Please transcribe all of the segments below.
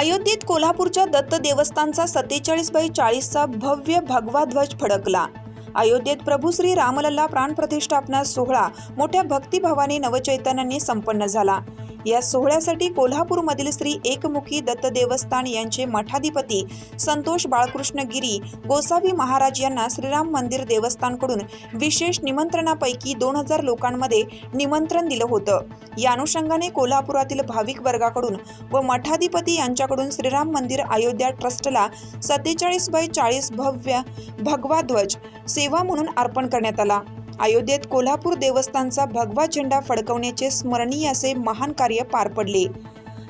अयोध्येत कोल्हापूरच्या दत्त देवस्थानचा सत्तेचाळीस बाय चाळीसचा भव्य भगवा ध्वज फडकला. अयोध्येत प्रभू श्री रामलल्ला प्राणप्रतिष्ठापना सोहळा मोठ्या भक्तिभावाने नवचैतन्याने संपन्न झाला. या सोहळ्यासाठी कोल्हापूरमधील श्री एकमुखी दत्त देवस्थान यांचे मठाधिपती संतोष बाळकृष्ण गिरी गोसावी महाराज यांना श्रीराम मंदिर देवस्थानकडून विशेष निमंत्रणापैकी दोन हजार लोकांमध्ये निमंत्रण दिलं होतं. या अनुषंगाने कोल्हापुरातील भाविक वर्गाकडून व मठाधिपती यांच्याकडून श्रीराम मंदिर अयोध्या ट्रस्टला सत्तेचाळीस बाय चाळीस भव्य भगवा ध्वज सेवा म्हणून अर्पण करण्यात आला. अयोध्येत कोल्हापूर देवस्थानचा भगवा झेंडा फडकवण्याचे स्मरणीय असे महान कार्य पार पडले.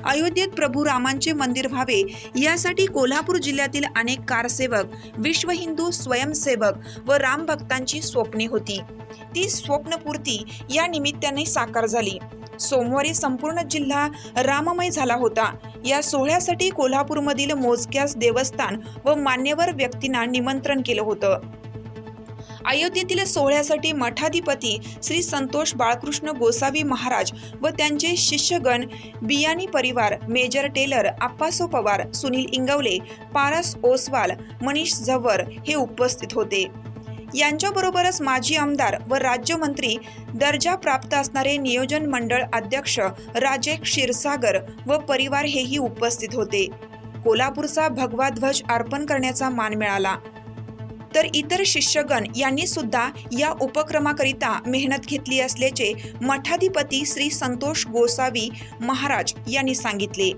अयोध्येत प्रभू रामांचे मंदिर व्हावे यासाठी कोल्हापूर जिल्ह्यातील अनेक कारसेवक विश्व हिंदू स्वयंसेवक व राम भक्तांची स्वप्ने होती. ती स्वप्नपूर्ती या निमित्ताने साकार झाली. सोमवारी संपूर्ण जिल्हा राममय झाला होता. या सोहळ्यासाठी कोल्हापूरमधील मोजक्यास देवस्थान व मान्यवर व्यक्तींना निमंत्रण केलं होतं. अयोध्येतील सोहळ्यासाठी मठाधिपती श्री संतोष बाळकृष्ण गोसावी महाराज व त्यांचे शिष्यगण बियाणी परिवार मेजर टेलर आप्पासो पवार सुनील इंगवले पारस ओसवाल मनीष झवर हे उपस्थित होते. यांच्याबरोबरच माजी आमदार व राज्यमंत्री दर्जा प्राप्त असणारे नियोजन मंडळ अध्यक्ष राजे क्षीरसागर व परिवार हेही उपस्थित होते. कोल्हापूरचा भगवा ध्वज अर्पण करण्याचा मान मिळाला. तर इतर शिष्यगण यांनी सुद्धा या उपक्रमाकरिता मेहनत घेतली असल्याचे मठाधिपती श्री संतोष गोसावी महाराज यांनी सांगितले.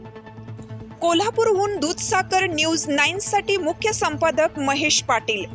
कोल्हापूरहून दूधसागर न्यूज नाईनसाठी मुख्य संपादक महेश पाटील.